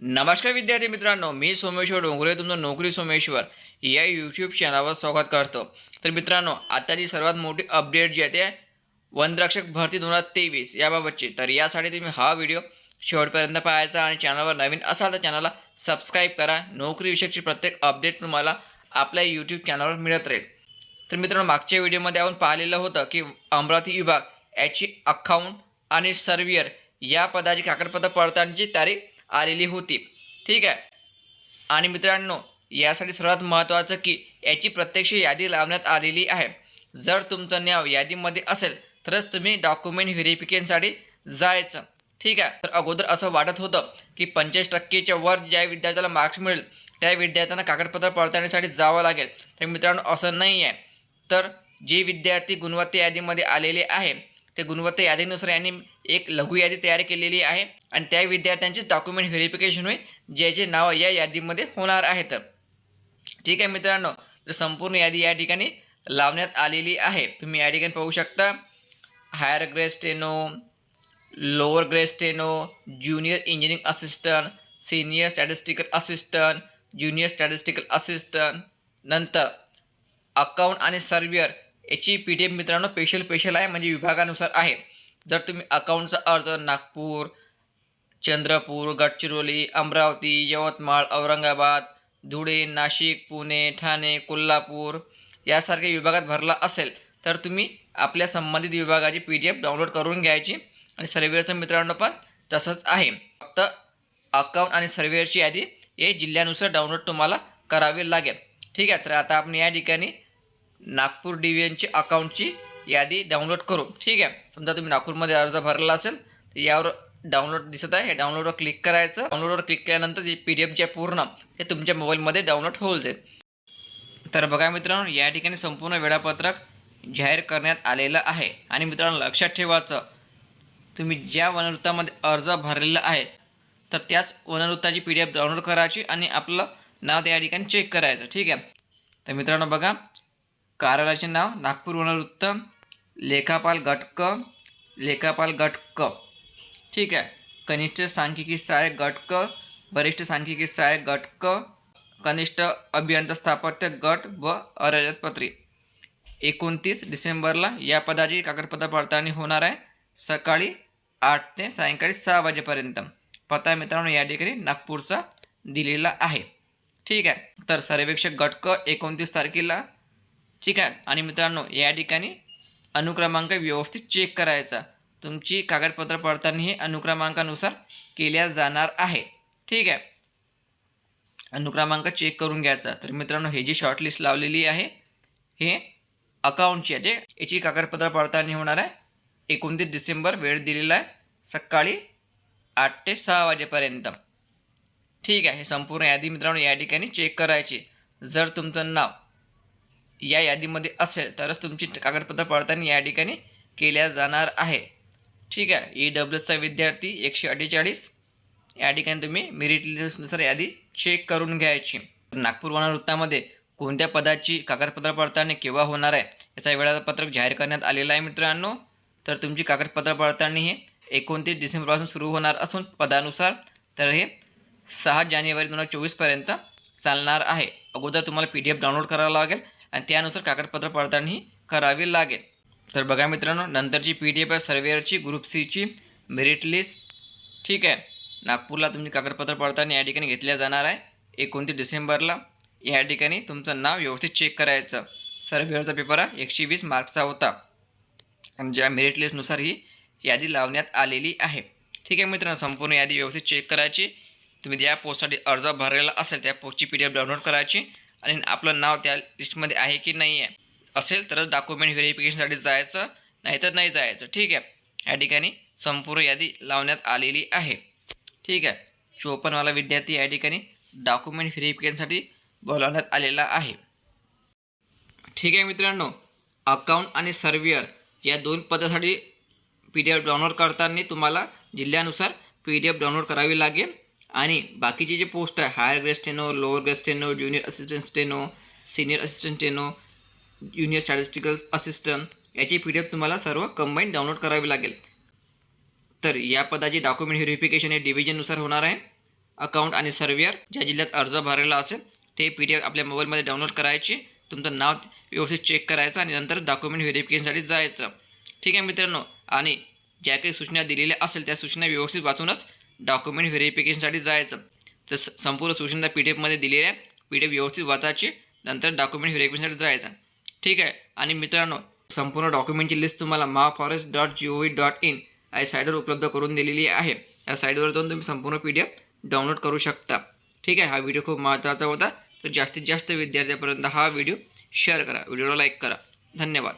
नमस्कार विद्यार्थी मित्रांनो मी सोमेश्वर डोंगरे तुमचं नोकरी सोमेश्वर या यूट्यूब चॅनलवर स्वागत करतो. तर मित्रांनो आताची सर्वात मोठी अपडेट जी आहे ते वनरक्षक भरती दोन हजार तेवीस याबाबतची. तर यासाठी तुम्ही हा व्हिडिओ शेवटपर्यंत पाहायचा आणि चॅनलवर नवीन असाल तर चॅनलला सबस्क्राईब करा. नोकरीविषयीची प्रत्येक अपडेट तुम्हाला आपल्या यूट्यूब चॅनलवर मिळत राहील. तर मित्रांनो मागच्या व्हिडिओमध्ये आपण पाहिलेलं होतं की अमरावती विभाग याची अकाउंट आणि सर्वियर या पदाची कागदपत्र पडताळणीची तारीख आलेली होती. ठीक आहे? आणि मित्रांनो यासाठी सर्वात महत्त्वाचं की याची प्रत्यक्ष यादी लावण्यात आलेली आहे. जर तुमचं नाव यादीमध्ये असेल तरच तुम्ही डॉक्युमेंट व्हेरिफिकेशनसाठी जायचं. ठीक आहे? तर अगोदर असं वाटत होतं की पंचेचाळीस टक्केच्या वर ज्या विद्यार्थ्याला मार्क्स मिळेल त्या विद्यार्थ्यांना कागदपत्र पडताळणीसाठी जावं लागेल. तर मित्रांनो असं नाही आहे तर जे विद्यार्थी गुणवत्ता यादीमध्ये आलेले आहे ते गुणवत्ता यादीनुसार यांनी एक लघु यादी तयार केलेली आहे आणि त्या विद्यार्थ्यांचेच डॉक्युमेंट व्हेरिफिकेशन होईल ज्याचे नाव या यादीमध्ये होणार आहे तर ठीक आहे मित्रांनो तर संपूर्ण यादी या ठिकाणी लावण्यात आलेली आहे. तुम्ही या ठिकाणी पाहू शकता higher grade steno lower grade steno junior engineering assistant senior statistical assistant junior statistical assistant नंतर अकाउंट आणि सर्वियर याची पी डी एफ मित्रांनो स्पेशल स्पेशल आहे म्हणजे विभागानुसार आहे. जर तुम्ही अकाउंटचा अर्ज नागपूर चंद्रपूर गडचिरोली अमरावती यवतमाळ औरंगाबाद धुळे नाशिक पुणे ठाणे कोल्हापूर यासारख्या विभागात भरला असेल तर तुम्ही आपल्या संबंधित विभागाची पी डी एफ डाउनलोड करून घ्यायची आणि सर्वेअरचं मित्रांनो पण तसंच आहे. फक्त अकाउंट आणि सर्वेअरची यादी हे जिल्ह्यानुसार डाउनलोड तुम्हाला करावी लागेल. ठीक आहे तर आता आपण या ठिकाणी नागपूर डिव्हिजनची अकाउंटची यादी डाउनलोड करू ठीक आहे? समजा तुम्ही नागपूरमध्ये अर्ज भरला असेल तर यावर डाउनलोड दिसत आहे. हे डाउनलोडवर क्लिक करायचं. डाउनलोडवर क्लिक केल्यानंतर जे पी डी एफ जे पूर्ण ते तुमच्या मोबाईलमध्ये डाउनलोड होऊन जाईल. तर बघा मित्रांनो या ठिकाणी संपूर्ण वेळापत्रक जाहीर करण्यात आलेलं आहे. आणि मित्रांनो लक्षात ठेवायचं तुम्ही ज्या वनवृत्तामध्ये अर्ज भरलेला आहे तर त्याच वनवृत्ताची पी डी एफ डाउनलोड करायची आणि आपलं नाव त्या ठिकाणी चेक करायचं ठीक आहे? तर मित्रांनो बघा कार्यालयाचे नाव नागपूर वनवृत्त लेखापाल गटक लेखापाल गटक. ठीक आहे. कनिष्ठ सांख्यिकी सहाय्यक गटक वरिष्ठ सांख्यिकी सहाय्यक गटक कनिष्ठ अभियंता स्थापत्य गट व अरजतपत्री एकोणतीस डिसेंबरला या पदाची कागदपत्र पडताळणी होणार आहे. सकाळी आठ ते सायंकाळी सहा वाजेपर्यंत. पत्ता मित्रांनो या ठिकाणी नागपूरचा दिलेला आहे. ठीक आहे. तर सर्वेक्षक गटक एकोणतीस तारखेला ठीक आहे. आणि मित्रांनो या ठिकाणी अनुक्रमांक व्यवस्थित चेक करायचा. तुमची कागदपत्र पडताना हे अनुक्रमांकानुसार केल्या जाणार आहे. ठीक आहे. अनुक्रमांक चेक करून घ्यायचा. तर मित्रांनो हे जी शॉर्टलिस्ट लावलेली आहे हे अकाउंटची आहे. जे याची कागदपत्र पडताळणी होणार आहे एकोणतीस डिसेंबर वेळ दिलेला आहे सकाळी आठ ते सहा वाजेपर्यंत. ठीक आहे. हे संपूर्ण यादी मित्रांनो या ठिकाणी चेक करायची. जर तुमचं नाव या यादीमध्ये असेल तरच तुमची कागदपत्र पडताळणी या ठिकाणी केल्या जाणार आहे. ठीक आहे. ई डब्ल्यूचा विद्यार्थी एकशे अठ्ठेचाळीस. या ठिकाणी तुम्ही मेरिट लिस्टनुसार यादी चेक करून घ्यायची. नागपूर वनवृत्तामध्ये कोणत्या पदाची कागदपत्र पडताळणी केव्हा होणार आहे? याचा वेळापत्रक जाहीर करण्यात आलेला आहे मित्रांनो. तर तुमची कागदपत्र पडताळणी हे एकोणतीस डिसेंबरपासून सुरू होणार असून पदानुसार तर हे सहा जानेवारी दोन हजार चोवीसपर्यंत चालणार आहे. अगोदर तुम्हाला पी डी एफ डाउनलोड करावं लागेल. आणि त्यानुसार कागदपत्र पडताळणी करावी लागेल. तर बघा मित्रांनो नंतरची पी डी एफ आहे सर्वेअरची ग्रुप सीची मेरिट लिस्ट ठीक आहे. नागपूरला तुमची कागदपत्र पडताळणी या ठिकाणी घेतल्या जाणार आहे. एकोणतीस डिसेंबरला या ठिकाणी तुमचं नाव व्यवस्थित चेक करायचं. सर्वेअरचा पेपर हा एकशे वीस मार्क्सचा होता. आणि ज्या मेरिट लिस्टनुसार ही यादी लावण्यात आलेली आहे. ठीक आहे मित्रांनो संपूर्ण यादी व्यवस्थित चेक करायची. तुम्ही ज्या पोस्टसाठी अर्ज भरलेला असेल त्या पोस्टची पी डी एफ डाउनलोड करायची. आणि आपलं नाव त्या लिस्टमध्ये आहे की नाही आहे असेल तरच डॉक्युमेंट व्हेरिफिकेशनसाठी जायचं नाहीतर नाही जायचं. ठीक आहे? या ठिकाणी संपूर्ण यादी लावण्यात आलेली आहे. ठीक आहे? चोपन्नवाला विद्यार्थी या ठिकाणी डॉक्युमेंट व्हेरिफिकेशनसाठी बोलावण्यात आलेला आहे. ठीक आहे मित्रांनो? अकाउंट आणि सर्वियर या दोन पदासाठी पी डी एफ डाउनलोड करताना तुम्हाला जिल्ह्यानुसार पी डी एफ डाउनलोड करावी लागेल. आणि बाकीचे जे पोस्ट आहे higher grade steno lower grade steno junior assistant steno senior assistant steno junior statistical assistant याची पी डी एफ तुम्हाला सर्व कंबाईन डाउनलोड करावी लागेल. तर या पदाची डॉक्युमेंट व्हेरिफिकेशन हे डिव्हिजननुसार होणार आहे. अकाउंट आणि सर्व्हिअर ज्या जिल्ह्यात अर्ज भरलेला असेल ते पी डी एफ आपल्या मोबाईलमध्ये डाउनलोड करायची. तुमचं नाव व्यवस्थित चेक करायचं आणि नंतर डॉक्युमेंट व्हेरिफिकेशनसाठी जायचं. ठीक आहे मित्रांनो? आणि ज्या काही सूचना दिलेल्या असेल त्या सूचना व्यवस्थित वाचूनच डॉक्युमेंट व्हेरिफिकेशनसाठी जायचं. तर संपूर्ण सूचना पी डी एफमध्ये दिलेल्या पी डी एफ व्यवस्थित वाचायची नंतर डॉक्युमेंट व्हेरिफिकेशनसाठी जायचं. ठीक आहे? आणि मित्रांनो संपूर्ण डॉक्युमेंटची लिस्ट तुम्हाला Mahaforest dot G O V dot in या साईटवर उपलब्ध करून दिलेली आहे. या साईटवर जाऊन तुम्ही संपूर्ण पी डी एफ डाउनलोड करू शकता. ठीक आहे? हा व्हिडिओ खूप महत्त्वाचा होता. तर जास्तीत जास्त विद्यार्थ्यापर्यंत हा व्हिडिओ शेअर करा. व्हिडिओला लाईक करा. धन्यवाद.